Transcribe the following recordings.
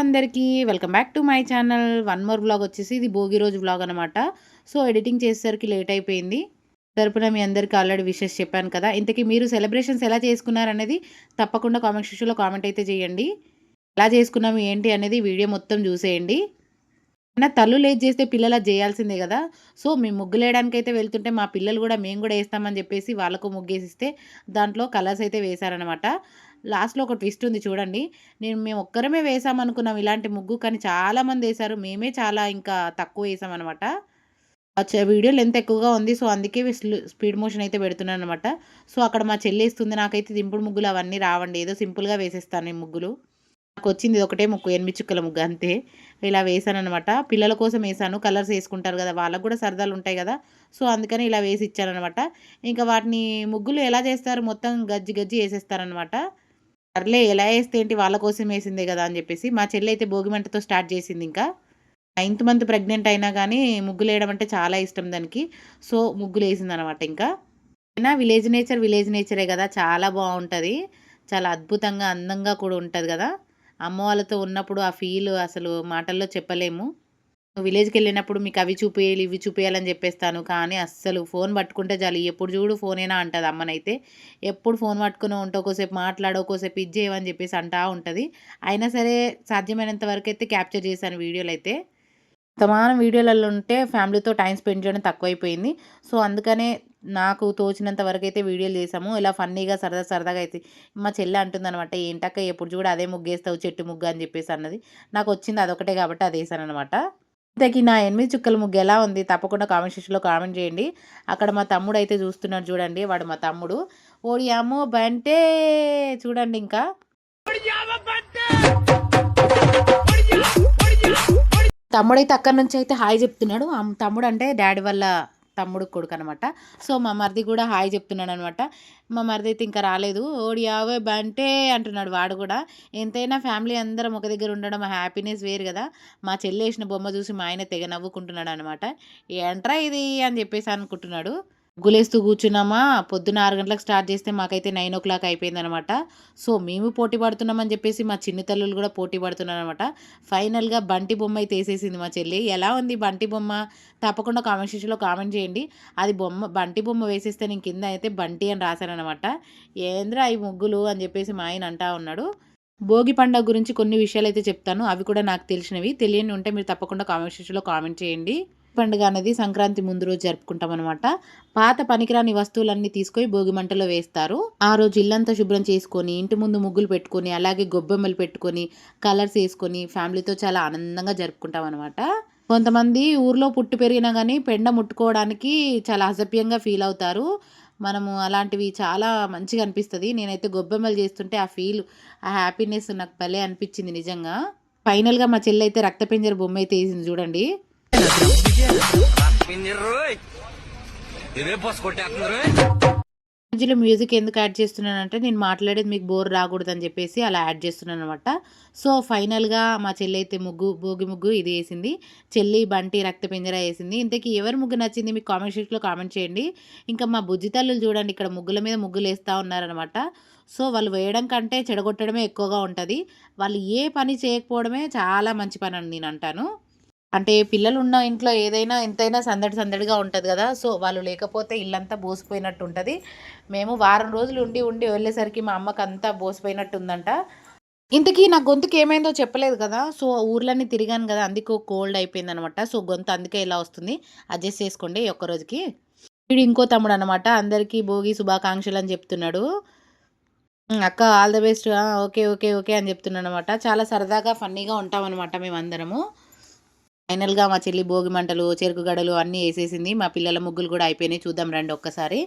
అందరికీ welcome back to my channel. One more vlog వచ్చేసి ఇది భోగి రోజు వ్లాగ్ అనమాట సో ఎడిటింగ్ చేసేసరికి లేట్ అయిపోయింది. తరపున మీ అందరికీ ఆల్రెడీ విషెస్ చెప్పాను కదా. ఇంతకీ మీరు సెలబ్రేషన్స్ ఎలా చేసుకున్నారనేది తప్పకుండా కామెంట్ సెక్షన్లో కామెంట్ అయితే చేయండి. ఎలా చేసుకున్నాము ఏంటి అనేది వీడియో మొత్తం చూసేయండి. అయినా తల్లు లేట్ చేస్తే పిల్లలు అది చేయాల్సిందే కదా. సో మేము ముగ్గులు వేయడానికి అయితే వెళ్తుంటే మా పిల్లలు కూడా మేము కూడా వేస్తామని చెప్పేసి వాళ్ళకు ముగ్గేసిస్తే దాంట్లో కలర్స్ అయితే వేశారనమాట లాస్ట్లో ఒక ట్విస్ట్ ఉంది చూడండి. నేను మేము ఒక్కరమే వేసామనుకున్నాం ఇలాంటి ముగ్గు కానీ చాలామంది వేశారు మేమే చాలా ఇంకా తక్కువ వేసామన్నమాట. వీడియో లెంత్ ఎక్కువగా ఉంది. సో అందుకే స్పీడ్ మోషన్ అయితే పెడుతున్నాను అనమాట సో అక్కడ మా చెల్లి ఇస్తుంది నాకైతే దింపుడు ముగ్గులు అవన్నీ రావండి. ఏదో సింపుల్గా వేసేస్తాను ఈ ముగ్గులు. నాకు వచ్చింది ఒకటే ముగ్గు. ఎనిమిది చుక్కల ముగ్గు అంతే. ఇలా వేసాను అనమాట పిల్లల కోసం వేసాను. కలర్స్ వేసుకుంటారు కదా వాళ్ళకు కూడా సరదాలు ఉంటాయి కదా. సో అందుకని ఇలా వేసి ఇచ్చానమాట ఇంకా వాటిని ముగ్గులు ఎలా చేస్తారు? మొత్తం గజ్జి గజ్జి వేసేస్తారనమాట సర్లే ఎలా వేస్తే ఏంటి వాళ్ళ కోసం వేసిందే కదా అని చెప్పేసి మా చెల్లి అయితే భోగిమంటతో స్టార్ట్ చేసింది ఇంకా. నైన్త్ మంత్ ప్రెగ్నెంట్ అయినా కానీ ముగ్గులు వేయడం అంటే చాలా ఇష్టం దానికి. సో ముగ్గులు వేసింది అనమాట ఇంకా. అయినా విలేజ్ నేచర్ విలేజ్ నేచరే కదా చాలా బాగుంటుంది. చాలా అద్భుతంగా అందంగా కూడా ఉంటుంది కదా. అమ్మ వాళ్ళతో ఉన్నప్పుడు ఆ ఫీల్ అసలు మాటల్లో చెప్పలేము. విలేజ్కి వెళ్ళినప్పుడు మీకు అవి చూపించాలి ఇవి చూపించాలని చెప్పేస్తాను. కానీ అస్సలు ఫోన్ పట్టుకుంటే చాలు. ఎప్పుడు చూడు ఫోనేనా అంటుంది అమ్మనైతే. ఎప్పుడు ఫోన్ పట్టుకుని ఉంటే ఒకసేపు మాట్లాడు ఒకసేపు ఇది చేయమని చెప్పేసి అంటా ఉంటుంది. అయినా సరే సాధ్యమైనంత వరకు అయితే క్యాప్చర్ చేశాను వీడియోలు అయితే. సమానం వీడియోలలో ఉంటే ఫ్యామిలీతో టైం స్పెండ్ చేయడం తక్కువైపోయింది. సో అందుకనే నాకు తోచినంత వరకు అయితే వీడియోలు చేసాము ఇలా ఫన్నీగా సరదా సరదాగా అయితే మా చెల్లె అంటుంది అనమాట ఏంటక్క ఎప్పుడు చూడు అదే ముగ్గేస్తావు చెట్టు ముగ్గు అని చెప్పేసి అన్నది. నాకు వచ్చింది అదొకటే కాబట్టి అది వేసాను అనమాట ఇంతకీ నా ఎనిమిది చుక్కల ముగ్గు ఎలా ఉంది తప్పకుండా కామెంట్ సెక్షన్లో కామెంట్ చేయండి. అక్కడ మా తమ్ముడు అయితే చూస్తున్నాడు చూడండి వాడు మా తమ్ముడు. ఓడి అమ్మో బంటే! చూడండి ఇంకా. తమ్ముడైతే అక్కడి నుంచి అయితే హాయ్ చెప్తున్నాడు. తమ్ముడు అంటే డాడీ వల్ల తమ్ముడు కొడుకు అనమాట సో మా మరిది కూడా హాయ్ చెప్తున్నాడు అనమాట మా మరిది అయితే ఇంకా రాలేదు. ఓడి యావే బంటే అంటున్నాడు వాడు కూడా. ఎంతైనా ఫ్యామిలీ అందరం ఒక దగ్గర ఉండడం హ్యాపీనెస్ వేరు కదా. మా చెల్లి వేసిన బొమ్మ చూసి మా ఆయన తెగ నవ్వుకుంటున్నాడు అనమాట ఏంట్రా ఇది? అని చెప్పేసి అనుకుంటున్నాడు. గులేస్తూ కూర్చున్నామా? పొద్దున్న ఆరు గంటలకు స్టార్ట్ చేస్తే మాకైతే నైన్ ఓ క్లాక్ అయిపోయిందనమాట. సో మేము పోటీ పడుతున్నామని చెప్పేసి మా చిన్న తల్లులు కూడా పోటీ పడుతున్నారు అనమాట ఫైనల్గా బంటి బొమ్మ అయితే వేసేసింది మా చెల్లి. ఎలా ఉంది బంటి బొమ్మ? తప్పకుండా కామెంట్ సెక్షన్లో కామెంట్ చేయండి. అది బొమ్మ బంటి బొమ్మ వేసేస్తే నేను కింద అయితే బంటి అని రాశానమాట ఏంద్రా ఈ ముగ్గులు అని చెప్పేసి మా ఆయన అంటా ఉన్నాడు. భోగి పండుగ గురించి కొన్ని విషయాలు అయితే చెప్తాను. అవి కూడా నాకు తెలిసినవి. తెలియని ఉంటే మీరు తప్పకుండా కామెంట్ సెక్షన్లో కామెంట్ చేయండి. పండుగ అనేది సంక్రాంతి ముందు రోజు జరుపుకుంటాం అనమాట పాత పనికిరాని వస్తువులన్నీ తీసుకొని భోగి మంటలో వేస్తారు. ఆ రోజు ఇల్లంతా శుభ్రం చేసుకొని ఇంటి ముందు ముగ్గులు పెట్టుకొని అలాగే గొబ్బెమ్మలు పెట్టుకొని కలర్స్ వేసుకొని ఫ్యామిలీతో చాలా ఆనందంగా జరుపుకుంటాం అనమాట కొంతమంది ఊర్లో పుట్టి పెరిగినా కానీ పెండ ముట్టుకోవడానికి చాలా అసభ్యంగా ఫీల్ అవుతారు. మనము అలాంటివి చాలా మంచిగా అనిపిస్తుంది. నేనైతే గొబ్బెమ్మలు చేస్తుంటే ఆ ఫీల్ ఆ హ్యాపీనెస్ నాకు భలే అనిపించింది నిజంగా. ఫైనల్గా మా చెల్లి అయితే రక్తపింజర బొమ్మ అయితే వేసింది చూడండి. మధ్యలో మ్యూజిక్ ఎందుకు యాడ్ చేస్తున్నానంటే నేను మాట్లాడేది మీకు బోర్ రాకూడదు అని చెప్పేసి అలా యాడ్ చేస్తున్నాను అనమాట సో ఫైనల్గా మా చెల్లి అయితే ముగ్గు భోగి ముగ్గు ఇది వేసింది. చెల్లి బంటి రక్తపింజర వేసింది. ఇంతకీ ఎవరి ముగ్గు నచ్చింది మీకు కామెంట్ షీట్లో కామెంట్ చేయండి. ఇంకా మా బుజ్జి తల్లులు చూడండి ఇక్కడ ముగ్గుల మీద ముగ్గులు వేస్తూ ఉన్నారనమాట సో వాళ్ళు వేయడం కంటే చెడగొట్టడమే ఎక్కువగా ఉంటుంది. వాళ్ళు ఏ పని చేయకపోవడమే చాలా మంచి పని అని నేను అంటాను. అంటే పిల్లలు ఉన్న ఇంట్లో ఏదైనా ఎంతైనా సందడి సందడిగా ఉంటుంది కదా సో వాళ్ళు లేకపోతే ఇల్లంతా బోసిపోయినట్టు ఉంటుంది మేము వారం రోజులు ఉండి ఉండి వెళ్ళేసరికి మా అమ్మకి అంతా బోసిపోయినట్టు ఉందంట ఇంతకీ నా గొంతుకి ఏమైందో చెప్పలేదు కదా సో ఊర్లన్నీ తిరిగాను కదా అందుకు కోల్డ్ అయిపోయింది అనమాట సో గొంతు అందుకే ఇలా వస్తుంది. అడ్జస్ట్ చేసుకోండి ఒక్క రోజుకి. వీడు ఇంకో తమ్ముడు అనమాట అందరికీ భోగి శుభాకాంక్షలు అని చెప్తున్నాడు. అక్క all the best okay okay okay అని చెప్తున్నాను అనమాట చాలా సరదాగా ఫన్నీగా ఉంటామన్నమాట మేమందరము. ఫైనల్గా మా చెల్లి భోగి మంటలు చెరుకు గడలు అన్నీ వేసేసింది. మా పిల్లల ముగ్గులు కూడా అయిపోయినాయి. చూద్దాం రండి ఒక్కసారి.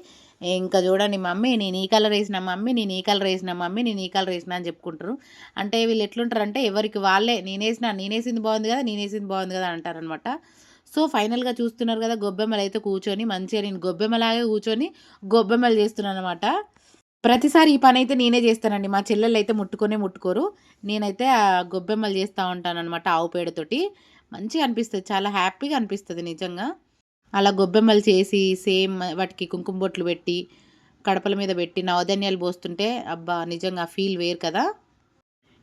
ఇంకా చూడండి మమ్మీ నేను ఈ కలర్ వేసిన మమ్మీ నేను ఈ కలర్ వేసిన మమ్మీ నేను ఈ కలర్ వేసిన అని చెప్పుకుంటారు. అంటే వీళ్ళు ఎట్లుంటారు అంటే ఎవరికి వాళ్ళే నేనేసిన నేనేసింది బాగుంది కదా నేనేసింది బాగుంది కదా అంటారనమాట సో ఫైనల్గా చూస్తున్నారు కదా గొబ్బెమ్మలు అయితే కూర్చొని మంచిగా నేను గొబ్బెమ్మలాగే కూర్చొని గొబ్బెమ్మలు చేస్తున్నాను అనమాట ప్రతిసారి ఈ పని అయితే నేనే చేస్తానండి. మా చెల్లెళ్ళు అయితే ముట్టుకొనే ముట్టుకోరు. నేనైతే గొబ్బెమ్మలు చేస్తూ ఉంటాను అనమాట ఆవు పేడతోటి. మంచిగా అనిపిస్తుంది. చాలా హ్యాపీగా అనిపిస్తుంది నిజంగా. అలా గొబ్బెమ్మలు చేసి సేమ్ వాటికి కుంకుమ బొట్లు పెట్టి కడపల మీద పెట్టి నవధాన్యాలు పోస్తుంటే అబ్బా నిజంగా ఫీల్ వేరు కదా.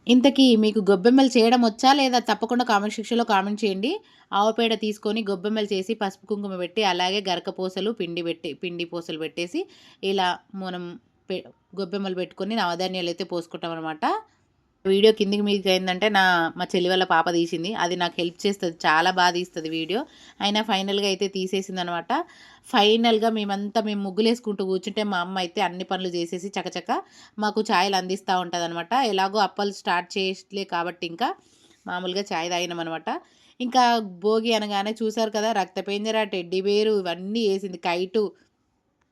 ఇంతకీ మీకు గొబ్బెమ్మలు చేయడం వచ్చా? లేదా తప్పకుండా కామెంట్ సెక్షన్లో కామెంట్ చేయండి. ఆవుపేడ తీసుకొని గొబ్బెమ్మలు చేసి పసుపు కుంకుమ పెట్టి అలాగే గరక పూసలు పిండి పెట్టి పిండి పూసలు పెట్టేసి ఇలా మనం పె గొబ్బెమ్మలు పెట్టుకొని నవధాన్యాలు అయితే పోసుకుంటాం అనమాట వీడియో కిందికి మీకు ఏంటంటే నా మా చెల్లి వాళ్ళ పాప తీసింది. అది నాకు హెల్ప్ చేస్తుంది చాలా బాగా తీస్తుంది వీడియో. అయినా ఫైనల్గా అయితే తీసేసింది అనమాట ఫైనల్గా మేమంతా మేము ముగ్గులు వేసుకుంటూ కూర్చుంటే మా అమ్మ అయితే అన్ని పనులు చేసేసి చకచక మాకు ఛాయలు అందిస్తూ ఉంటుంది అనమాట ఎలాగో అప్పలు స్టార్ట్ చేయలే కాబట్టి ఇంకా మామూలుగా ఛాయ్ తాగినామన్నమాట ఇంకా భోగి అనగానే చూసారు కదా రక్తపేంజర టెడ్డీ బేరు ఇవన్నీ వేసింది కైటు.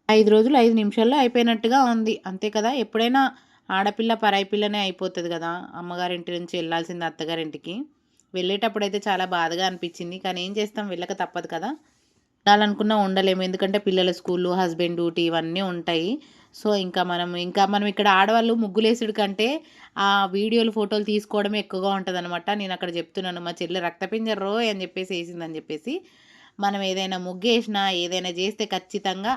ఐదు రోజులు ఐదు నిమిషాల్లో అయిపోయినట్టుగా ఉంది. అంతే కదా ఎప్పుడైనా ఆడపిల్ల పరాయి పిల్లనే అయిపోతుంది కదా అమ్మగారింటి నుంచి వెళ్ళాల్సింది అత్తగారింటికి. వెళ్ళేటప్పుడు అయితే చాలా బాధగా అనిపించింది. కానీ ఏం చేస్తాం? వెళ్ళక తప్పదు కదా. ఉండాలనుకున్నా ఉండలేము. ఎందుకంటే పిల్లల స్కూళ్ళు హస్బెండ్ డ్యూటీ ఇవన్నీ ఉంటాయి. సో ఇంకా మనం ఇంకా మనం ఇక్కడ ఆడవాళ్ళు ముగ్గులేసుడు కంటే ఆ వీడియోలు ఫోటోలు తీసుకోవడమే ఎక్కువగా ఉంటుంది అనమాట నేను అక్కడ చెప్తున్నాను. మా చెల్లె రక్తపింజర్రో అని చెప్పేసి వేసిందని చెప్పేసి. మనం ఏదైనా ముగ్గు వేసినా ఏదైనా చేస్తే ఖచ్చితంగా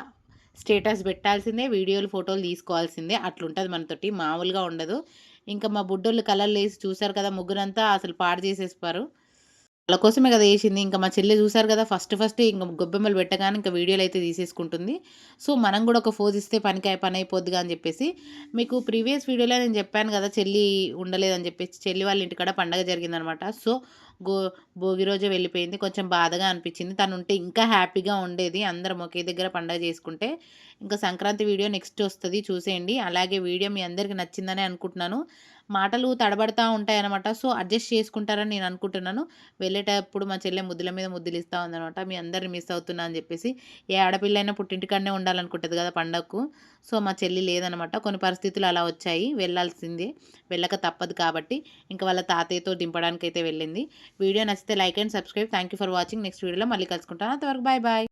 స్టేటస్ పెట్టాల్సిందే వీడియోలు ఫోటోలు తీసుకోవాల్సిందే. అట్లుంటుంది మనతోటి మామూలుగా ఉండదు. ఇంకా మా బుడ్డోళ్ళు కలర్లు వేసి చూసారు కదా ముగ్గురంతా అసలు పాడు చేసేస్తారు వాళ్ళ కోసమే కదా వేసింది. ఇంకా మా చెల్లి చూసారు కదా ఫస్ట్ ఫస్ట్ ఇంకా గొబ్బెమ్మలు పెట్టగానే ఇంకా వీడియోలు అయితే తీసేసుకుంటుంది. సో మనం కూడా ఒక ఫోజ్ ఇస్తే పనికి పని అయిపోద్దిగా అని చెప్పేసి మీకు ప్రీవియస్ వీడియోలో నేను చెప్పాను కదా చెల్లి ఉండలేదని చెప్పేసి చెల్లి వాళ్ళ ఇంటికాడ పండగ జరిగిందనమాట. సో గో భోగి రోజే వెళ్ళిపోయింది. కొంచెం బాధగా అనిపించింది. తను ఉంటే ఇంకా హ్యాపీగా ఉండేది. అందరం ఒకే దగ్గర పండగ చేసుకుంటే ఇంకా సంక్రాంతి వీడియో నెక్స్ట్ వస్తుంది. చూసేయండి. అలాగే వీడియో మీ అందరికీ నచ్చిందని అనుకుంటున్నాను. మాటలు తడబడతా ఉంటాయి అనమాట సో అడ్జస్ట్ చేసుకుంటారని నేను అనుకుంటున్నాను. వెళ్ళేటప్పుడు మా చెల్లె ముద్దుల మీద ముద్దులు ఇస్తూ ఉందనమాట మీ అందరిని మిస్ అవుతున్నా అని చెప్పేసి. ఏ ఆడపిల్లైనా పుట్టింటికాడనే ఉండాలనుకుంటుంది కదా పండగకు సో మా చెల్లి లేదనమాట కొన్ని పరిస్థితులు అలా వచ్చాయి. వెళ్ళాల్సిందే. వెళ్ళక తప్పదు కాబట్టి. ఇంకా వాళ్ళ తాతయ్యతో దింపడానికి అయితే వెళ్ళింది. వీడియో నచ్చితే like and subscribe. Thank for watching next వీడియోలో మళ్ళీ కలుసుకుంటాను అంతవరకు బాయ్ బాయ్